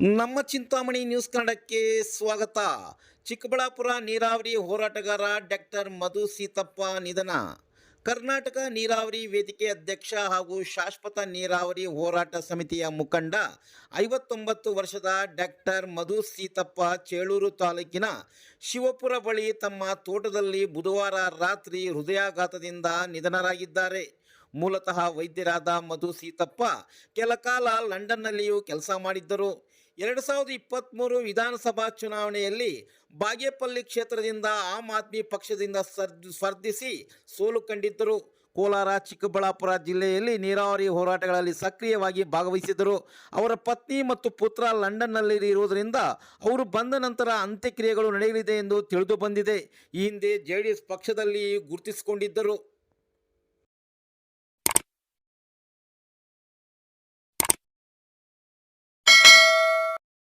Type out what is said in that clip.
ನಮ್ಮ ಚಿಂತಾಮಣಿ ನ್ಯೂಸ್ ಕನ್ನಡಕ್ಕೆ ಸ್ವಾಗತ. ಚಿಕ್ಕಬಳ್ಳಾಪುರ ನೀರಾವರಿ ಹೋರಾಟಗಾರ ಡಾಕ್ಟರ್ ಮಧು ಸೀತಪ್ಪ ನಿಧನ. ಕರ್ನಾಟಕ ನೀರಾವರಿ ವೇದಿಕೆ ಅಧ್ಯಕ್ಷ ಹಾಗೂ ಶಾಶ್ವತ ನೀರಾವರಿ ಹೋರಾಟ ಸಮಿತಿಯ ಮುಖಂಡ ಐವತ್ತೊಂಬತ್ತು ವರ್ಷದ ಡಾಕ್ಟರ್ ಮಧು ಸೀತಪ್ಪ ಚೇಳೂರು ತಾಲೂಕಿನ ಶಿವಪುರ ಬಳಿ ತಮ್ಮ ತೋಟದಲ್ಲಿ ಬುಧವಾರ ರಾತ್ರಿ ಹೃದಯಾಘಾತದಿಂದ ನಿಧನರಾಗಿದ್ದಾರೆ. ಮೂಲತಃ ವೈದ್ಯರಾದ ಮಧು ಸೀತಪ್ಪ ಕೆಲಕಾಲ ಲಂಡನ್ನಲ್ಲಿಯೂ ಕೆಲಸ ಮಾಡಿದ್ದರು. ಎರಡು ಸಾವಿರದ ಇಪ್ಪತ್ತ್ಮೂರು ವಿಧಾನಸಭಾ ಚುನಾವಣೆಯಲ್ಲಿ ಬಾಗೇಪಲ್ಲಿ ಕ್ಷೇತ್ರದಿಂದ ಆಮ್ ಆದ್ಮಿ ಪಕ್ಷದಿಂದ ಸ್ಪರ್ಧಿಸಿ ಸೋಲು ಕಂಡಿದ್ದರು. ಕೋಲಾರ, ಚಿಕ್ಕಬಳ್ಳಾಪುರ ಜಿಲ್ಲೆಯಲ್ಲಿ ನೀರಾವರಿ ಹೋರಾಟಗಳಲ್ಲಿ ಸಕ್ರಿಯವಾಗಿ ಭಾಗವಹಿಸಿದರು ಅವರ ಪತ್ನಿ ಮತ್ತು ಪುತ್ರ ಲಂಡನ್ನಲ್ಲಿ ಇರುವುದರಿಂದ ಅವರು ಬಂದ ನಂತರ ಅಂತ್ಯಕ್ರಿಯೆಗಳು ನಡೆಯಲಿದೆ ಎಂದು ತಿಳಿದು ಬಂದಿದೆ. ಈ ಹಿಂದೆ ಜೆ ಪಕ್ಷದಲ್ಲಿ ಗುರುತಿಸಿಕೊಂಡಿದ್ದರು.